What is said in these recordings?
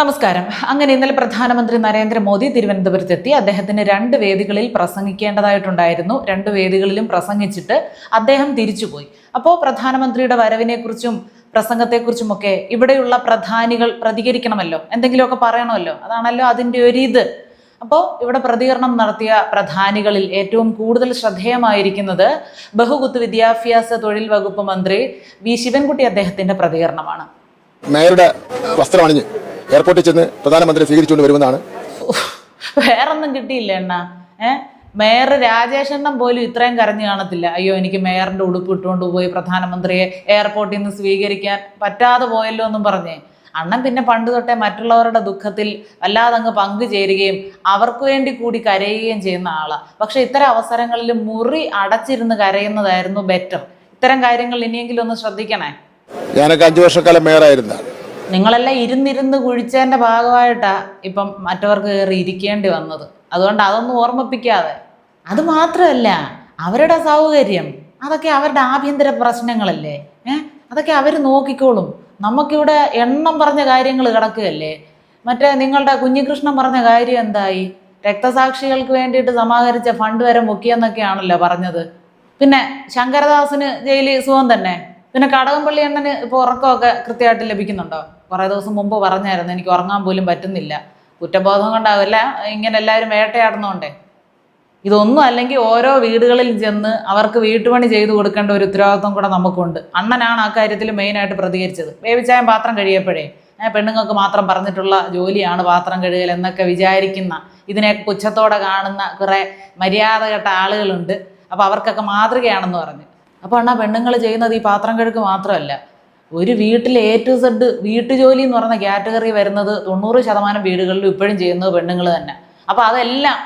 നമസ്കാരം. അങ്ങനെ ഇന്നലെ പ്രധാനമന്ത്രി നരേന്ദ്രമോദി തിരുവനന്തപുരത്തെത്തി. അദ്ദേഹത്തിന് രണ്ട് വേദികളിൽ പ്രസംഗിക്കേണ്ടതായിട്ടുണ്ടായിരുന്നു. രണ്ട് വേദികളിലും പ്രസംഗിച്ചിട്ട് അദ്ദേഹം തിരിച്ചുപോയി. അപ്പോൾ പ്രധാനമന്ത്രിയുടെ വരവിനെക്കുറിച്ചും പ്രസംഗത്തെക്കുറിച്ചുമൊക്കെ ഇവിടെയുള്ള പ്രധാനികൾ പ്രതികരിക്കണമല്ലോ? എന്തെങ്കിലുമൊക്കെ പറയണമല്ലോ? അതാണല്ലോ അതിന്റെ ഒരു ഇത് അപ്പോൾ ഇവിടെ പ്രതികരണം നടത്തിയ പ്രധാനികളിൽ ഏറ്റവും കൂടുതൽ ശ്രദ്ധേയമായിരിക്കുന്നത് ബഹുകുത്ത് വിദ്യാഭ്യാസ തൊഴിൽ വകുപ്പ് മന്ത്രി വി. ശിവൻകുട്ടി അദ്ദേഹത്തിന്റെ പ്രതികരണമാണ്. മേയറുടെ വസ്ത്രം അണിഞ്ഞ്. എയർപോർട്ടിൽ ചെന്ന് പ്രധാനമന്ത്രി സ്വീകരിച്ചുകൊണ്ട് വരുമെന്നാണ്. വേറൊന്നും കിട്ടിയില്ല എണ്ണ. മേയർ രാജേഷണ്ണൻ പോലും ഇത്രയും കരഞ്ഞു കാണത്തില്ല. അയ്യോ എനിക്ക് മേയറിന്റെ ഉടുപ്പ് ഇട്ടുകൊണ്ട് പോയി പ്രധാനമന്ത്രിയെ എയർപോർട്ടിൽ നിന്ന് സ്വീകരിക്കാൻ പറ്റാതെ പോയല്ലോ എന്നും പറഞ്ഞേ. അണ്ണൻ പിന്നെ പണ്ട് തൊട്ടേ മറ്റുള്ളവരുടെ ദുഃഖത്തിൽ വല്ലാതെ അങ്ങ് പങ്കുചേരുകയും അവർക്ക് വേണ്ടി കൂടി കരയുകയും ചെയ്യുന്ന ആളാണ് പക്ഷെ ഇത്തരം അവസരങ്ങളിൽ മുറി അടച്ചിരുന്ന് കരയുന്നതായിരുന്നു ബെറ്റർ. ഇത്തരം കാര്യങ്ങൾ ഇനിയെങ്കിലും ഒന്ന് ശ്രദ്ധിക്കണേ. ഞാനൊക്കെ അഞ്ചു വർഷക്കാലം മേയറായിരുന്ന. നിങ്ങളെല്ലാം ഇരുന്നിരുന്ന് കുഴിച്ചതിന്റെ ഭാഗമായിട്ടാണ് ഇപ്പം മറ്റവർക്ക് കയറി ഇരിക്കേണ്ടി വന്നത്. അതുകൊണ്ട് അതൊന്നും ഓർമ്മിപ്പിക്കാതെ. അത് മാത്രമല്ല അവരുടെ സൗകര്യം അതൊക്കെ അവരുടെ ആഭ്യന്തര പ്രശ്നങ്ങളല്ലേ? ഏ? അതൊക്കെ അവർ നോക്കിക്കോളും. നമുക്കിവിടെ എണ്ണം പറഞ്ഞ കാര്യങ്ങൾ കിടക്കുകയല്ലേ? മറ്റേ നിങ്ങളുടെ കുഞ്ഞികൃഷ്ണൻ പറഞ്ഞ കാര്യം എന്തായി? രക്തസാക്ഷികൾക്ക് വേണ്ടിയിട്ട് സമാഹരിച്ച ഫണ്ട് വരെ മുക്കിയെന്നൊക്കെയാണല്ലോ പറഞ്ഞത്. പിന്നെ ശങ്കരദാസിന് ജയിലിൽ സുഖം തന്നെ. പിന്നെ കടകംപള്ളി അണ്ണന് ഇപ്പോൾ ഉറക്കമൊക്കെ കൃത്യമായിട്ട് ലഭിക്കുന്നുണ്ടോ? കുറേ ദിവസം മുമ്പ് പറഞ്ഞായിരുന്നു എനിക്ക് ഉറങ്ങാൻ പോലും പറ്റുന്നില്ല. കുറ്റബോധം കൊണ്ടാവില്ല ഇങ്ങനെ എല്ലാവരും വേട്ടയാടുന്നോണ്ടേ. ഇതൊന്നും അല്ലെങ്കിൽ ഓരോ വീടുകളിൽ ചെന്ന് അവർക്ക് വീട്ടുപണി ചെയ്തു കൊടുക്കേണ്ട ഒരു ഉത്തരവാദിത്വം കൂടെ നമുക്കുണ്ട്. അണ്ണനാണ് ആ കാര്യത്തിൽ മെയിനായിട്ട് പ്രതികരിച്ചത്. വേവിച്ചായം പാത്രം കഴിയപ്പോഴേ പെണ്ണുങ്ങൾക്ക് മാത്രം പറഞ്ഞിട്ടുള്ള ജോലിയാണ് പാത്രം കഴുകൽ എന്നൊക്കെ വിചാരിക്കുന്ന ഇതിനെ പുച്ഛത്തോടെ കാണുന്ന കുറേ മര്യാദ കെട്ട ആളുകളുണ്ട്. അപ്പോൾ അവർക്കൊക്കെ മാതൃകയാണെന്ന് പറഞ്ഞു. അപ്പോൾ അണ്ണാ പെണ്ണുങ്ങൾ ചെയ്യുന്നത് ഈ പാത്രം കഴുക്ക് മാത്രമല്ല. ഒരു വീട്ടിൽ എ ടു സെഡ് വീട്ടുജോലി എന്ന് പറയുന്ന കാറ്റഗറി വരുന്നത് തൊണ്ണൂറ് ശതമാനം വീടുകളിലും ഇപ്പോഴും ചെയ്യുന്നത് പെണ്ണുങ്ങൾ തന്നെ. അപ്പോൾ അതെല്ലാം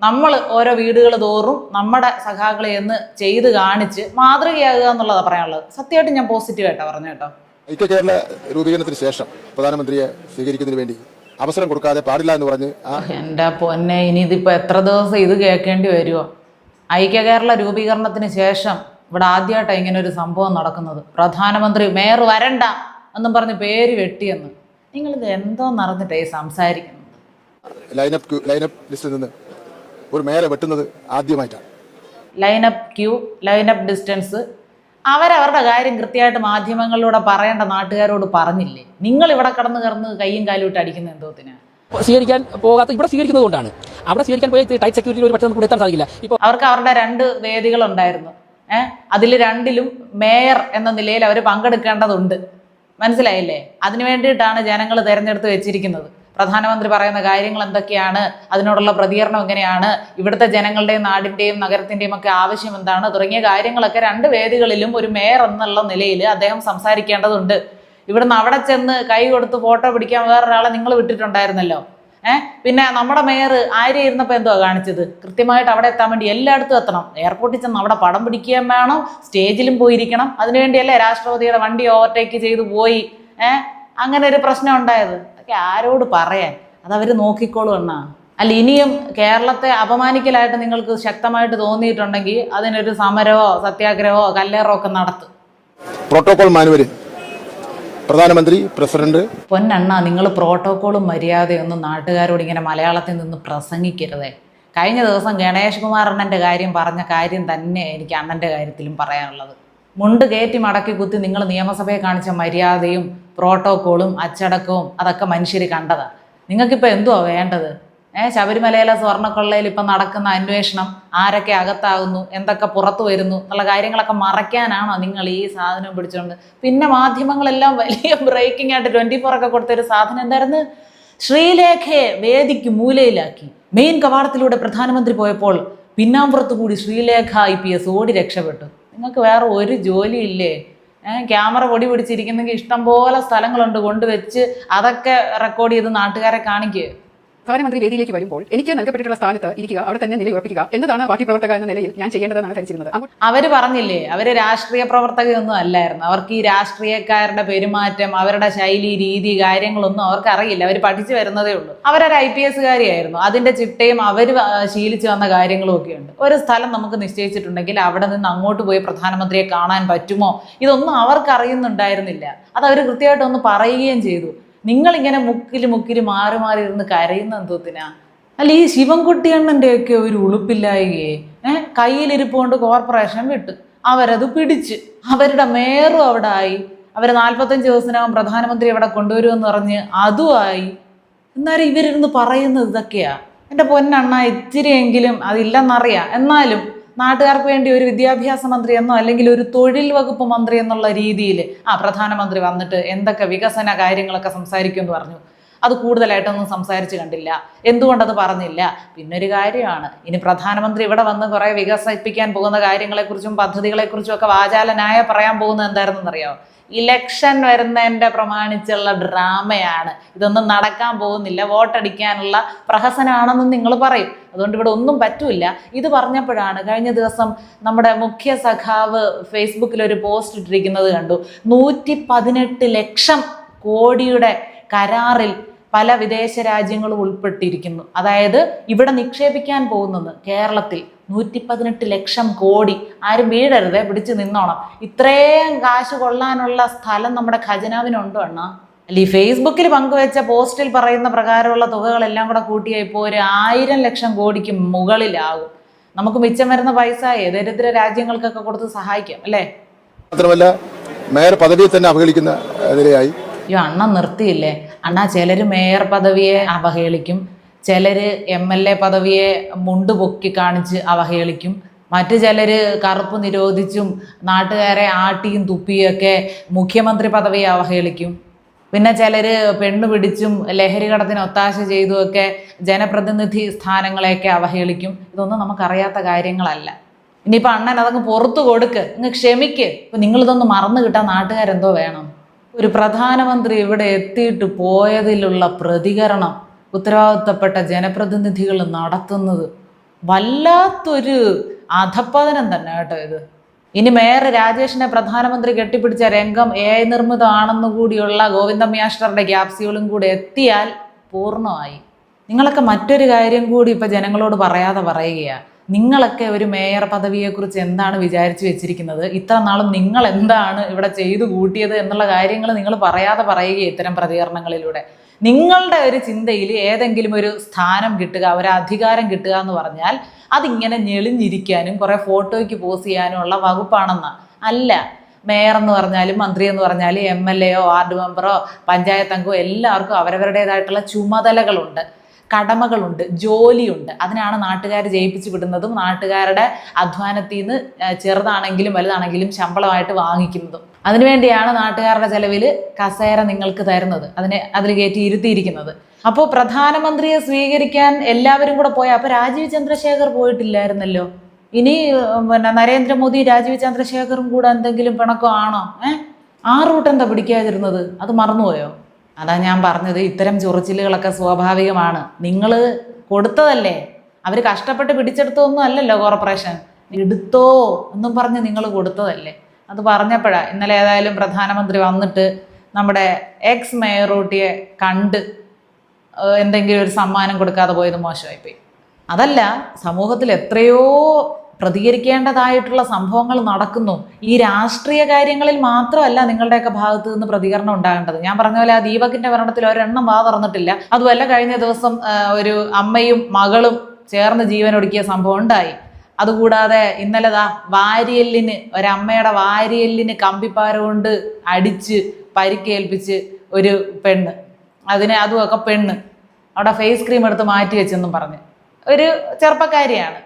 നമ്മൾ ഓരോ വീടുകൾ തോറും നമ്മുടെ സഖാക്കളെ എന്ന് ചെയ്ത് കാണിച്ച് മാതൃകയാകുക എന്നുള്ളതാണ് പറയാനുള്ളത്. സത്യമായിട്ട് ഞാൻ പോസിറ്റീവായിട്ടാണ് പറഞ്ഞു കേട്ടോ. ഐക്യ കേരള രൂപീകരണത്തിന് ശേഷം പ്രധാനമന്ത്രിയെ സ്വീകരിക്കുന്നതിന് വേണ്ടി അവസരം കൊടുക്കാതെ പാടില്ല എന്ന് പറഞ്ഞ് എന്റെ പൊന്നെ ഇനി ഇതിപ്പോൾ എത്ര ദിവസം ഇത് കേൾക്കേണ്ടി വരുമോ ഐക്യ കേരള രൂപീകരണത്തിന് ശേഷം ഇവിടെ ആദ്യമായിട്ടാണ് ഇങ്ങനെ ഒരു സംഭവം നടക്കുന്നത്. പ്രധാനമന്ത്രി മേയർ വരണ്ട എന്നും പറഞ്ഞ് പേര് വെട്ടിയെന്ന്. നിങ്ങളിത് എന്തോ നടന്നിട്ടേ സംസാരിക്കുന്നത്? ലൈനപ്പ് ക്യൂ- ലൈനപ്പ് ലിസ്റ്റിൽ നിന്ന് ഒരു മേയറെ വെട്ടുന്നത് ആദ്യമായിട്ടാണ്. ലൈനപ്പ് ക്യൂ ലൈനപ്പ് ഡിസ്റ്റൻസ് അവരവരുടെ കാര്യം കൃത്യമായിട്ട് മാധ്യമങ്ങളിലൂടെ പറയേണ്ട നാട്ടുകാരോട് പറഞ്ഞില്ലേ? നിങ്ങൾ ഇവിടെ കടന്ന് കിടന്ന് കൈയും കാലും ഇട്ട് അടിക്കുന്ന എന്തോത്തിനാ? സ്വീകരിക്കാൻ പോകാത്ത ഇവിടെ സ്വീകരിക്കുന്നത് കൊണ്ടാണ് അവിടെ സ്വീകരിക്കാൻ പോയി ടൈറ്റ് സെക്യൂരിറ്റി ഒരു പക്ഷേ നമുക്ക് എത്താൻ സാധിക്കില്ല. ഇപ്പോൾ അവർക്ക് അവരുടെ രണ്ട് വേദികളുണ്ടായിരുന്നു. അതിൽ രണ്ടിലും മേയർ എന്ന നിലയിൽ അവർ പങ്കെടുക്കേണ്ടതുണ്ട്. മനസ്സിലായില്ലേ? അതിനു വേണ്ടിയിട്ടാണ് ജനങ്ങൾ തിരഞ്ഞെടുത്ത് വെച്ചിരിക്കുന്നത്. പ്രധാനമന്ത്രി പറയുന്ന കാര്യങ്ങൾ എന്തൊക്കെയാണ്? അതിനോടുള്ള പ്രതികരണം എങ്ങനെയാണ്? ഇവിടുത്തെ ജനങ്ങളുടെയും നാടിന്റെയും നഗരത്തിന്റെയും ഒക്കെ ആവശ്യം എന്താണ്? തുടങ്ങിയ കാര്യങ്ങളൊക്കെ രണ്ട് വേദികളിലും ഒരു മേയർ എന്നുള്ള നിലയിൽ അദ്ദേഹം സംസാരിക്കേണ്ടതുണ്ട്. ഇവിടുന്ന് അവിടെ ചെന്ന് കൈ കൊടുത്ത് ഫോട്ടോ പിടിക്കാൻ വേറൊരാളെ നിങ്ങൾ വിട്ടിട്ടുണ്ടായിരുന്നല്ലോ. ഏഹ് പിന്നെ നമ്മുടെ മേയർ ആര്യ ഇരുന്നപ്പോൾ എന്തോ കാണിച്ചത്? കൃത്യമായിട്ട് അവിടെ എത്താൻ വേണ്ടി എല്ലായിടത്തും എത്തണം. എയർപോർട്ടിൽ ചെന്ന് അവിടെ പടം പിടിക്കുകയും വേണം സ്റ്റേജിലും പോയിരിക്കണം. അതിനുവേണ്ടിയല്ലേ രാഷ്ട്രപതിയുടെ വണ്ടി ഓവർടേക്ക് ചെയ്ത് പോയി. ഏഹ് അങ്ങനെ ഒരു പ്രശ്നം ഉണ്ടായത്. അതൊക്കെ ആരോട് പറയാൻ? അതവർ നോക്കിക്കോളും എന്നാ അല്ല ഇനിയും കേരളത്തെ അപമാനിക്കലായിട്ട് നിങ്ങൾക്ക് ശക്തമായിട്ട് തോന്നിയിട്ടുണ്ടെങ്കിൽ അതിനൊരു സമരമോ സത്യാഗ്രഹമോ കല്ലേറോ ഒക്കെ നടത്തും. പ്രോട്ടോകോൾ മാനുവൽ പ്രധാനമന്ത്രി പ്രസിഡന്റ്. പൊന്നണ്ണ നിങ്ങൾ പ്രോട്ടോക്കോളും മര്യാദയൊന്നും നാട്ടുകാരോട് ഇങ്ങനെ മലയാളത്തിൽ നിന്ന് പ്രസംഗിക്കരുതേ. കഴിഞ്ഞ ദിവസം ഗണേഷ് കുമാർ അണ്ണന്റെ കാര്യം പറഞ്ഞ കാര്യം തന്നെ എനിക്ക് അണ്ണന്റെ കാര്യത്തിലും പറയാനുള്ളത്. മുണ്ട് കയറ്റി മടക്കി കുത്തി നിങ്ങൾ നിയമസഭയെ കാണിച്ച മര്യാദയും പ്രോട്ടോക്കോളും അച്ചടക്കവും അതൊക്കെ മനുഷ്യർ കണ്ടതാണ് നിങ്ങൾക്കിപ്പോൾ എന്തുവാ വേണ്ടത്? ഏ ശബരിമലയിലെ സ്വർണക്കൊള്ളയിൽ ഇപ്പം നടക്കുന്ന അന്വേഷണം ആരൊക്കെ അകത്താകുന്നു എന്തൊക്കെ പുറത്തു വരുന്നു എന്നുള്ള കാര്യങ്ങളൊക്കെ മറയ്ക്കാനാണോ നിങ്ങൾ ഈ സാധനം പിടിച്ചുകൊണ്ട് പിന്നെ മാധ്യമങ്ങളെല്ലാം വലിയ ബ്രേക്കിംഗ് ആയിട്ട് ട്വന്റി ഫോർ ഒക്കെ കൊടുത്തൊരു സാധനം എന്തായിരുന്നു? ശ്രീലേഖയെ വേദിക്ക് മൂലയിലാക്കി. മെയിൻ കവാടത്തിലൂടെ പ്രധാനമന്ത്രി പോയപ്പോൾ പിന്നാമ്പുറത്ത് കൂടി ശ്രീലേഖ ഐ പി എസ് ഓടി രക്ഷപ്പെട്ടു. നിങ്ങൾക്ക് വേറെ ഒരു ജോലിയില്ലേ? ഏഹ് ക്യാമറ പൊടി പിടിച്ചിരിക്കുന്നെങ്കിൽ ഇഷ്ടം പോലെ സ്ഥലങ്ങളുണ്ട് കൊണ്ടുവച്ച് അതൊക്കെ റെക്കോർഡ് ചെയ്ത് നാട്ടുകാരെ കാണിക്കുക പ്രധാനമന്ത്രി വേദിയിലേക്ക് വരുമ്പോൾ എനിക്ക് നൽകപ്പെട്ടിട്ടുള്ള സ്ഥാനത്ത് ഇരിക്കുക അവിടെ തന്നെ നിലയുറപ്പിക്കുക എന്നതാണ് പാർട്ടി പ്രവർത്തക എന്ന നിലയിൽ ഞാൻ ചെയ്യേണ്ടതെന്നാണ് ധരിച്ചിരുന്നത് അവർ പറഞ്ഞില്ലേ അവർ രാഷ്ട്രീയ പ്രവർത്തകയൊന്നും അല്ലായിരുന്നു. അവർക്ക് ഈ രാഷ്ട്രീയക്കാരുടെ പെരുമാറ്റം അവരുടെ ശൈലി രീതി കാര്യങ്ങളൊന്നും അവർക്ക് അറിയില്ല അവർ പഠിച്ചു വരുന്നതേ ഉള്ളൂ. അവരൊരു ഐ പി എസ്കാരിയായിരുന്നു അതിന്റെ ചിട്ടയും അവർ ശീലിച്ചു വന്ന കാര്യങ്ങളും ഒക്കെ ഉണ്ട്. ഒരു സ്ഥലം നമുക്ക് നിശ്ചയിച്ചിട്ടുണ്ടെങ്കിൽ അവിടെ നിന്ന് അങ്ങോട്ട് പോയി പ്രധാനമന്ത്രിയെ കാണാൻ പറ്റുമോ? ഇതൊന്നും അവർക്ക് അറിയുന്നുണ്ടായിരുന്നില്ല അത് അവർ കൃത്യമായിട്ടൊന്ന് പറയുകയും ചെയ്തു. നിങ്ങളിങ്ങനെ മുക്കിൽ മുക്കിൽ മാറി മാറി ഇരുന്ന് കരയുന്ന എന്തോത്തിനാ അല്ല ഈ ശിവൻകുട്ടി അണ്ണന്റെയൊക്കെ ഒരു ഉളുപ്പില്ലായകയെ ഏഹ് കയ്യിലിരിപ്പ് കൊണ്ട് കോർപ്പറേഷൻ വിട്ടു അവരത് പിടിച്ച് അവരുടെ മേറും അവിടെ ആയി അവരെ നാൽപ്പത്തഞ്ച് ദിവസത്തിനകം പ്രധാനമന്ത്രി അവിടെ കൊണ്ടുവരുമെന്ന് പറഞ്ഞ് അതുമായി എന്നാലും ഇവരിരുന്ന് പറയുന്നത് ഇതൊക്കെയാ? എന്റെ പൊന്നണ്ണ ഇച്ചിരിയെങ്കിലും അതില്ലെന്നറിയാം. എന്നാലും നാട്ടുകാർക്ക് വേണ്ടി ഒരു വിദ്യാഭ്യാസ മന്ത്രി എന്നോ അല്ലെങ്കിൽ ഒരു തൊഴിൽ വകുപ്പ് മന്ത്രി എന്നുള്ള രീതിയിൽ ആ പ്രധാനമന്ത്രി വന്നിട്ട് എന്തൊക്കെ വികസന കാര്യങ്ങളൊക്കെ സംസാരിക്കുമെന്ന് പറഞ്ഞു. അത് കൂടുതലായിട്ടൊന്നും സംസാരിച്ച് കണ്ടില്ല. എന്തുകൊണ്ടത് പറഞ്ഞില്ല? പിന്നെ ഒരു കാര്യമാണ്. ഇനി പ്രധാനമന്ത്രി ഇവിടെ വന്ന് കുറേ വികസിപ്പിക്കാൻ പോകുന്ന കാര്യങ്ങളെക്കുറിച്ചും പദ്ധതികളെക്കുറിച്ചും ഒക്കെ വാചാലനായ പറയാൻ പോകുന്നത് എന്തായിരുന്നെന്നറിയാമോ ഇലക്ഷൻ വരുന്നതിന്റെ പ്രമാണിച്ചുള്ള ഡ്രാമയാണ്. ഇതൊന്നും നടക്കാൻ പോകുന്നില്ല. വോട്ടടിക്കാനുള്ള പ്രഹസനമാണെന്ന് നിങ്ങൾ പറയും. അതുകൊണ്ട് ഇവിടെ ഒന്നും പറ്റൂല ഇത് പറഞ്ഞപ്പോഴാണ് കഴിഞ്ഞ ദിവസം നമ്മുടെ മുഖ്യ സഖാവ് ഫേസ്ബുക്കിൽ ഒരു പോസ്റ്റ് ഇട്ടിരിക്കുന്നത് കണ്ടു. നൂറ്റി ലക്ഷം കോടിയുടെ കരാറിൽ പല വിദേശ രാജ്യങ്ങളും ഉൾപ്പെട്ടിരിക്കുന്നു. അതായത് ഇവിടെ നിക്ഷേപിക്കാൻ പോകുന്നത് കേരളത്തിൽ നൂറ്റി പതിനെട്ട് ലക്ഷം കോടി. ആരും വീഴരുതേ പിടിച്ചു നിന്നോണം. ഇത്രയും കാശ് കൊള്ളാനുള്ള സ്ഥലം നമ്മുടെ ഖജനാവിനുണ്ടോ അണ്ണാ? അല്ല ഈ ഫേസ്ബുക്കിൽ പങ്കുവെച്ച പോസ്റ്റിൽ പറയുന്ന പ്രകാരമുള്ള തുകകളെല്ലാം കൂടെ കൂട്ടിയാൽ ഇപ്പോൾ ഒരു ആയിരം ലക്ഷം കോടിക്ക് മുകളിലാകും. നമുക്ക് മിച്ചം വരുന്ന പൈസ ദരിദ്ര രാജ്യങ്ങൾക്കൊക്കെ കൊടുത്ത് സഹായിക്കാം അല്ലേ? മാത്രമല്ല മേയർ പദവിയെ തന്നെ അവഹേളിക്കുന്ന എതിരെയായി അണ്ണ നിർത്തിയില്ലേ? അണ്ണാ ചിലർ മേയർ പദവിയെ അവഹേളിക്കും ചിലർ എം എൽ എ പദവിയെ മുണ്ട് പൊക്കി കാണിച്ച് അവഹേളിക്കും മറ്റു ചിലർ കറുപ്പ് നിരോധിച്ചും നാട്ടുകാരെ ആട്ടിയും തുപ്പിയൊക്കെ മുഖ്യമന്ത്രി പദവിയെ അവഹേളിക്കും. പിന്നെ ചിലർ പെണ്ണു പിടിച്ചും ലഹരി കടത്തിന് ഒത്താശ ചെയ്തുമൊക്കെ ജനപ്രതിനിധി സ്ഥാനങ്ങളെയൊക്കെ അവഹേളിക്കും. ഇതൊന്നും നമുക്കറിയാത്ത കാര്യങ്ങളല്ല. ഇനിയിപ്പോൾ അണ്ണൻ അതങ്ങ് പുറത്തു കൊടുക്ക് ഇങ്ങ് ക്ഷമിക്ക്. ഇപ്പം നിങ്ങളിതൊന്ന് മറന്നു കിട്ടാൻ നാട്ടുകാരെന്തോ വേണം. ഒരു പ്രധാനമന്ത്രി ഇവിടെ എത്തിയിട്ട് പോയതിലുള്ള പ്രതികരണം ഉത്തരവാദിത്തപ്പെട്ട ജനപ്രതിനിധികൾ നടത്തുന്നത് വല്ലാത്തൊരു അധപ്പതനം തന്നെ കേട്ടോ ഇത്. ഇനി മേയർ രാജേഷിനെ പ്രധാനമന്ത്രി കെട്ടിപ്പിടിച്ച രംഗം എ ഐ നിർമ്മിതമാണെന്ന് കൂടിയുള്ള ഗോവിന്ദമ്യാഷ്ടറുടെ ക്യാപ്സ്യൂളും കൂടി എത്തിയാൽ പൂർണമായി. നിങ്ങളൊക്കെ മറ്റൊരു കാര്യം കൂടി ഇപ്പം ജനങ്ങളോട് പറയാതെ പറയുകയാണ്. നിങ്ങളൊക്കെ ഒരു മേയർ പദവിയെക്കുറിച്ച് എന്താണ് വിചാരിച്ചു വെച്ചിരിക്കുന്നത്? ഇത്ര നാളും നിങ്ങൾ എന്താണ് ഇവിടെ ചെയ്തു കൂട്ടിയത് എന്നുള്ള കാര്യങ്ങൾ നിങ്ങൾ പറയാതെ പറയുക ഇത്തരം പ്രതികരണങ്ങളിലൂടെ. നിങ്ങളുടെ ഒരു ചിന്തയിൽ ഏതെങ്കിലും ഒരു സ്ഥാനം കിട്ടുക ഒരു അധികാരം കിട്ടുക എന്ന് പറഞ്ഞാൽ അതിങ്ങനെ ഞെളിഞ്ഞിരിക്കാനും കുറേ ഫോട്ടോയ്ക്ക് പോസ് ചെയ്യാനും ഉള്ള വകുപ്പാണെന്ന്. അല്ല മേയർ എന്ന് പറഞ്ഞാലും മന്ത്രി എന്ന് പറഞ്ഞാലും എം എൽ എയോ വാർഡ് മെമ്പറോ പഞ്ചായത്ത് അംഗമോ എല്ലാവർക്കും അവരവരുടേതായിട്ടുള്ള ചുമതലകളുണ്ട്. കടമകളുണ്ട് ജോലിയുണ്ട്. അതിനാണ് നാട്ടുകാർ ജയിപ്പിച്ച് വിടുന്നതും നാട്ടുകാരുടെ അധ്വാനത്തിൽ നിന്ന് ചെറുതാണെങ്കിലും വലുതാണെങ്കിലും ശമ്പളമായിട്ട് വാങ്ങിക്കുന്നതും. അതിനുവേണ്ടിയാണ് നാട്ടുകാരുടെ ചെലവിൽ കസേര നിങ്ങൾക്ക് തരുന്നത് അതിനെ അതിൽ കയറ്റി ഇരുത്തിയിരിക്കുന്നത്. അപ്പോൾ പ്രധാനമന്ത്രിയെ സ്വീകരിക്കാൻ എല്ലാവരും കൂടെ പോയ അപ്പോൾ രാജീവ് ചന്ദ്രശേഖർ പോയിട്ടില്ലായിരുന്നല്ലോ? ഇനി പിന്നെ നരേന്ദ്രമോദി രാജീവ് ചന്ദ്രശേഖറും കൂടെ എന്തെങ്കിലും പിണക്കമാണോ? ഏഹ് ആ റൂട്ട് എന്താ പിടിക്കാതിരുന്നത്? അത് മറന്നുപോയോ? അതാ ഞാൻ പറഞ്ഞത് ഇത്തരം ചൊറിച്ചിലുകളൊക്കെ സ്വാഭാവികമാണ്. നിങ്ങൾ കൊടുത്തതല്ലേ? അവർ കഷ്ടപ്പെട്ട് പിടിച്ചെടുത്തൊന്നും അല്ലല്ലോ കോർപ്പറേഷൻ. എടുത്തോ എന്നും പറഞ്ഞ് നിങ്ങൾ കൊടുത്തതല്ലേ? അത് പറഞ്ഞപ്പോഴാ ഇന്നലെ ഏതായാലും പ്രധാനമന്ത്രി വന്നിട്ട് നമ്മുടെ എക്സ് മേയറൂട്ടിയെ കണ്ട് എന്തെങ്കിലും ഒരു സമ്മാനം കൊടുക്കാതെ പോയത് മോശമായിപ്പോയി. അതല്ല സമൂഹത്തിൽ എത്രയോ പ്രതികരിക്കേണ്ടതായിട്ടുള്ള സംഭവങ്ങൾ നടക്കുന്നു. ഈ രാഷ്ട്രീയ കാര്യങ്ങളിൽ മാത്രമല്ല നിങ്ങളുടെയൊക്കെ ഭാഗത്ത് നിന്ന് പ്രതികരണം ഉണ്ടാകേണ്ടത്. ഞാൻ പറഞ്ഞ പോലെ ആ ദീപകിന്റെ ഭരണത്തിൽ ഒരെണ്ണം വാ തുറന്നിട്ടില്ല. അതുമല്ല കഴിഞ്ഞ ദിവസം ഒരു അമ്മയും മകളും ചേർന്ന് ജീവൻ ഒടുക്കിയ സംഭവം ഉണ്ടായി. അതുകൂടാതെ ഇന്നലെ ദാ വാരിയല്ലിന് ഒരമ്മയുടെ വാരിയല്ലിന് കമ്പിപ്പാര കൊണ്ട് അടിച്ച് പരിക്കേൽപ്പിച്ച് ഒരു പെണ്ണ്. അതിനെ അതുമൊക്കെ പെണ്ണ്. അവിടെ ഫേസ് ക്രീം എടുത്ത് മാറ്റി വെച്ചെന്നും പറഞ്ഞ്. ഒരു ചെറുപ്പക്കാരിയാണ്.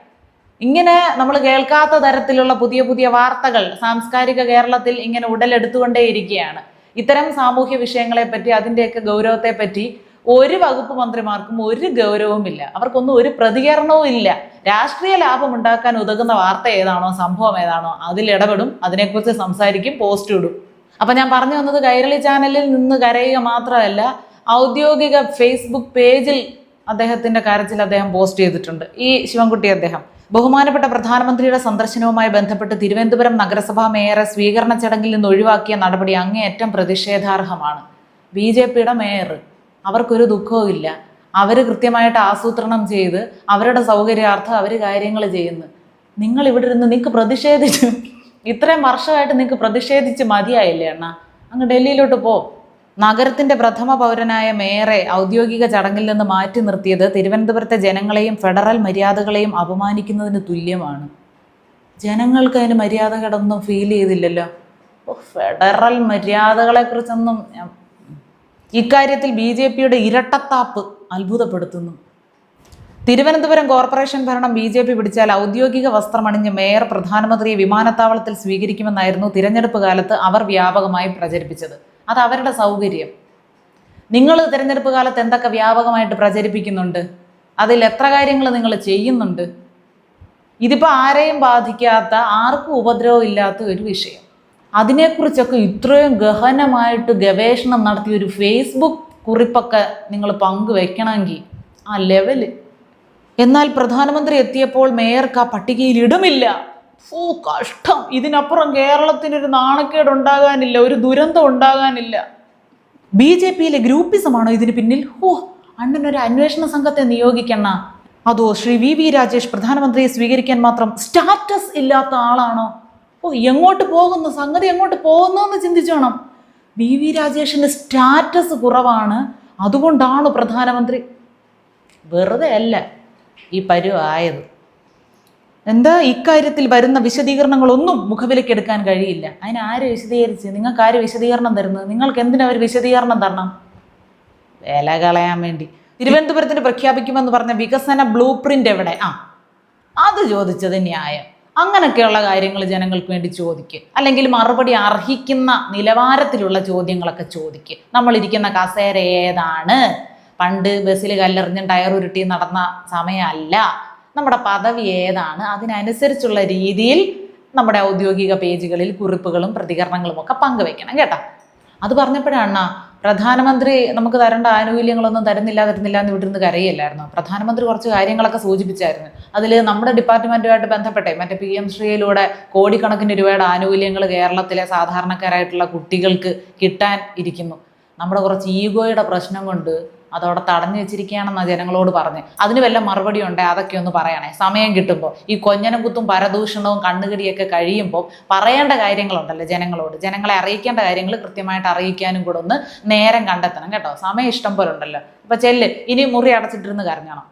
ഇങ്ങനെ നമ്മൾ കേൾക്കാത്ത തരത്തിലുള്ള പുതിയ പുതിയ വാർത്തകൾ സാംസ്കാരിക കേരളത്തിൽ ഇങ്ങനെ ഉടലെടുത്തുകൊണ്ടേയിരിക്കുകയാണ്. ഇത്തരം സാമൂഹ്യ വിഷയങ്ങളെ പറ്റി അതിന്റെയൊക്കെ ഗൗരവത്തെ പറ്റി ഒരു വകുപ്പ് മന്ത്രിമാർക്കും ഒരു ഗൗരവവുമില്ല. അവർക്കൊന്നും ഒരു പ്രതികരണവും ഇല്ല. രാഷ്ട്രീയ ലാഭം ഉണ്ടാക്കാൻ ഉതകുന്ന വാർത്ത ഏതാണോ സംഭവം ഏതാണോ അതിൽ ഇടപെടും അതിനെക്കുറിച്ച് സംസാരിക്കും പോസ്റ്റ് ഇടും. അപ്പൊ ഞാൻ പറഞ്ഞു വന്നത് കൈരളി ചാനലിൽ നിന്ന് കരയുക മാത്രമല്ല ഔദ്യോഗിക ഫേസ്ബുക്ക് പേജിൽ അദ്ദേഹത്തിന്റെ കാര്യത്തിൽ അദ്ദേഹം പോസ്റ്റ് ചെയ്തിട്ടുണ്ട്. ഈ ശിവൻകുട്ടി അദ്ദേഹം. ബഹുമാനപ്പെട്ട പ്രധാനമന്ത്രിയുടെ സന്ദർശനവുമായി ബന്ധപ്പെട്ട് തിരുവനന്തപുരം നഗരസഭാ മേയറെ സ്വീകരണ ചടങ്ങിൽ നിന്ന് ഒഴിവാക്കിയ നടപടി അങ്ങേയറ്റം പ്രതിഷേധാർഹമാണ്. ബി ജെ പിയുടെ മേയർ അവർക്കൊരു ദുഃഖവും ഇല്ല. അവർ കൃത്യമായിട്ട് ആസൂത്രണം ചെയ്ത് അവരുടെ സൗകര്യാർത്ഥം അവർ കാര്യങ്ങൾ ചെയ്യുന്നു. നിങ്ങൾ ഇവിടെ ഇരുന്ന് നിങ്ങൾക്ക് പ്രതിഷേധിച്ച് ഇത്രയും വർഷമായിട്ട് നിങ്ങൾക്ക് പ്രതിഷേധിച്ച് മതിയായില്ലേ അണ്ണ? അങ്ങ് ഡൽഹിയിലോട്ട് പോ. നഗരത്തിന്റെ പ്രഥമ പൗരനായ മേയറെ ഔദ്യോഗിക ചടങ്ങിൽ നിന്ന് മാറ്റി നിർത്തിയത് തിരുവനന്തപുരത്തെ ജനങ്ങളെയും ഫെഡറൽ മര്യാദകളെയും അപമാനിക്കുന്നതിന് തുല്യമാണ്. ജനങ്ങൾക്ക് അതിന് മര്യാദ കിടന്നും ഫീൽ ചെയ്തില്ലല്ലോ ഫെഡറൽ മര്യാദകളെ കുറിച്ചൊന്നും ഞാൻ ഇക്കാര്യത്തിൽ ബി ജെ പിയുടെ ഇരട്ടത്താപ്പ് അത്ഭുതപ്പെടുത്തുന്നു. തിരുവനന്തപുരം കോർപ്പറേഷൻ ഭരണം ബി ജെ പി പിടിച്ചാൽ ഔദ്യോഗിക വസ്ത്രമണിഞ്ഞ് മേയർ പ്രധാനമന്ത്രിയെ വിമാനത്താവളത്തിൽ സ്വീകരിക്കുമെന്നായിരുന്നു തിരഞ്ഞെടുപ്പ് കാലത്ത് അവർ വ്യാപകമായി പ്രചരിപ്പിച്ചത്. അത് അവരുടെ സൗകര്യം. നിങ്ങൾ തിരഞ്ഞെടുപ്പ് കാലത്ത് എന്തൊക്കെ വ്യാപകമായിട്ട് പ്രചരിപ്പിക്കുന്നുണ്ട്? അതിൽ എത്ര കാര്യങ്ങൾ നിങ്ങൾ ചെയ്യുന്നുണ്ട്? ഇതിപ്പോൾ ആരെയും ബാധിക്കാത്ത ആർക്കും ഉപദ്രവം ഇല്ലാത്ത ഒരു വിഷയം. അതിനെക്കുറിച്ചൊക്കെ ഇത്രയും ഗഹനമായിട്ട് ഗവേഷണം നടത്തിയ ഒരു ഫേസ്ബുക്ക് കുറിപ്പൊക്കെ നിങ്ങൾ പങ്കുവെക്കണമെങ്കിൽ ആ ലെവൽ. എന്നാൽ പ്രധാനമന്ത്രി എത്തിയപ്പോൾ മേയർക്ക് ആ പട്ടികയിൽ ഇടമില്ല. ഓ കഷ്ടം. ഇതിനപ്പുറം കേരളത്തിനൊരു നാണക്കേട് ഉണ്ടാകാനില്ല ഒരു ദുരന്തം ഉണ്ടാകാനില്ല ബി ജെ പിയിലെ ഗ്രൂപ്പിസമാണോ ഇതിന് പിന്നിൽ? ഓ അണ്ണനൊരു അന്വേഷണ സംഘത്തെ നിയോഗിക്കണ അതോ ശ്രീ വി വി രാജേഷ് പ്രധാനമന്ത്രിയെ സ്വീകരിക്കാൻ മാത്രം സ്റ്റാറ്റസ് ഇല്ലാത്ത ആളാണോ? ഓ എങ്ങോട്ട് പോകുന്നു? സംഗതി എങ്ങോട്ട് പോകുന്നു എന്ന് ചിന്തിച്ചോണം വി വി രാജേഷിന് സ്റ്റാറ്റസ് കുറവാണ്. അതുകൊണ്ടാണ് പ്രധാനമന്ത്രി? വെറുതെ അല്ല ഈ പരുവായത്. എന്താ ഇക്കാര്യത്തിൽ വരുന്ന വിശദീകരണങ്ങളൊന്നും മുഖവിലക്കെടുക്കാൻ കഴിയില്ല. അതിന് ആര് വിശദീകരിച്ച്? നിങ്ങൾക്ക് ആര് വിശദീകരണം തരുന്നത്? നിങ്ങൾക്ക് എന്തിനാ ഒരു വിശദീകരണം തരണം? വില കളയാൻ വേണ്ടി. തിരുവനന്തപുരത്തിന് പ്രഖ്യാപിക്കുമെന്ന് പറഞ്ഞ വികസന ബ്ലൂ പ്രിന്റ് എവിടെ? ആ അത് ചോദിച്ചത് ന്യായം. അങ്ങനെയൊക്കെയുള്ള കാര്യങ്ങൾ ജനങ്ങൾക്ക് വേണ്ടി ചോദിക്കുക അല്ലെങ്കിൽ മറുപടി അർഹിക്കുന്ന നിലവാരത്തിലുള്ള ചോദ്യങ്ങളൊക്കെ ചോദിക്കുക നമ്മളിരിക്കുന്ന കസേര ഏതാണ്? പണ്ട് ബസ്സിൽ കല്ലെറിഞ്ഞും ടയർ ഉരുട്ടി നടന്ന സമയമല്ല. നമ്മുടെ പദവി ഏതാണ്? അതിനനുസരിച്ചുള്ള രീതിയിൽ നമ്മുടെ ഔദ്യോഗിക പേജുകളിൽ കുറിപ്പുകളും പ്രതികരണങ്ങളും ഒക്കെ പങ്കുവെക്കണം കേട്ടോ. അത് പറഞ്ഞപ്പോഴാണ് പ്രധാനമന്ത്രി നമുക്ക് തരേണ്ട ആനുകൂല്യങ്ങളൊന്നും തരുന്നില്ല തരുന്നില്ല എന്ന് വിട്ടിരുന്ന് കരയില്ലായിരുന്നു പ്രധാനമന്ത്രി കുറച്ച് കാര്യങ്ങളൊക്കെ സൂചിപ്പിച്ചായിരുന്നു. അതിൽ നമ്മുടെ ഡിപ്പാർട്ട്മെന്റുമായിട്ട് ബന്ധപ്പെട്ടേ മറ്റേ പി എം ശ്രീയിലൂടെ കോടിക്കണക്കിന് രൂപയുടെ ആനുകൂല്യങ്ങൾ കേരളത്തിലെ സാധാരണക്കാരായിട്ടുള്ള കുട്ടികൾക്ക് കിട്ടാൻ ഇരിക്കുന്നു. നമ്മുടെ കുറച്ച് ഈഗോയുടെ പ്രശ്നം കൊണ്ട് അതവിടെ തടഞ്ഞു വെച്ചിരിക്കുകയാണെന്നാണ് ജനങ്ങളോട് പറഞ്ഞ്. അതിന് വല്ല മറുപടി ഉണ്ടേ? അതൊക്കെ ഒന്ന് പറയണേ. സമയം കിട്ടുമ്പോൾ ഈ കൊഞ്ഞനം കുത്തും പരദൂഷണവും കണ്ണുകടിയൊക്കെ കഴിയുമ്പോൾ പറയേണ്ട കാര്യങ്ങളുണ്ടല്ലോ ജനങ്ങളോട്. ജനങ്ങളെ അറിയിക്കേണ്ട കാര്യങ്ങൾ കൃത്യമായിട്ട് അറിയിക്കാനും കൂടെ ഒന്ന് നേരം കണ്ടെത്തണം കേട്ടോ. സമയം ഇഷ്ടം പോലെ ഉണ്ടല്ലോ. അപ്പൊ ചെല്ല്. ഇനി മുറി അടച്ചിട്ടിരുന്ന് കരഞ്ഞണം.